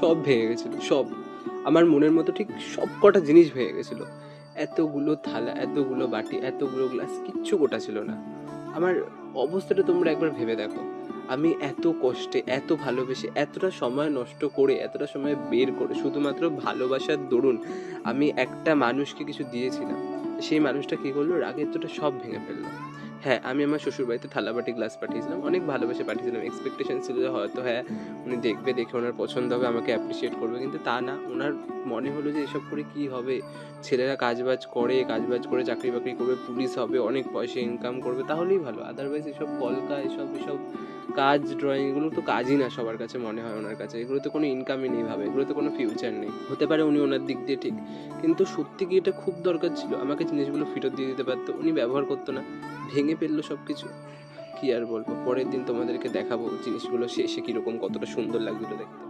সব ভেঙে গেছিল, সব। আমার মনের মতো ঠিক সব কটা জিনিস ভেঙে গেছিল। এতগুলো থালা, এতগুলো বাটি, এতগুলো গ্লাস, কিচ্ছু গোটা ছিল না। আমার অবস্থাটা তোমরা একবার ভেবে দেখো। আমি এত কষ্টে, এত ভালোবেসে, এতটা সময় নষ্ট করে, এতটা সময় বের করে, শুধুমাত্র ভালোবাসার দরুন আমি একটা মানুষকে কিছু দিয়েছিলাম। সেই মানুষটা কী করল? রাগের তোটা সব ভেঙে ফেলল। হ্যাঁ আমি আমার শ্বশুরবাড়িতে থালাবাটি গ্লাস পাঠিয়েছিলাম অনেক ভালোবেসে পাঠিয়েছিলাম। এক্সপেকটেশন ছিল যে হয়তো হ্যাঁ উনি দেখবে, দেখে ওনার পছন্দ হবে, আমাকে অ্যাপ্রিসিয়েট করবে। কিন্তু তা না। ওনার মনে হলো যে এসব করে কি হবে? ছেলেরা কাজবাজ করে কাজবাজ করে চাকরি বাকরি করবে, পুলিশ হবে, অনেক পয়সা ইনকাম করবে, তাহলেই ভালো। আদারওয়াইজ এসব কলকা এসব এসব কাজ ড্রয়িং এগুলো তো কাজই না সবার কাছে মনে হয় ওনার কাছে। এগুলো তো কোনো ইনকামই নেই ভাবে, এগুলোতে কোনো ফিউচার নেই। হতে পারে উনি ওনার দিক দিয়ে ঠিক, কিন্তু সত্যি কি এটা খুব দরকার ছিল? আমাকে জিনিসগুলো ফেরত দিয়ে দিতে পারতো? উনি ব্যবহার করতো না। ভেঙে ফেলল সব কিছু কি আর বলব? পরের দিন তোমাদেরকে দেখাবো জিনিসগুলো শেষে কীরকম কতটা সুন্দর লাগছিল দেখতে।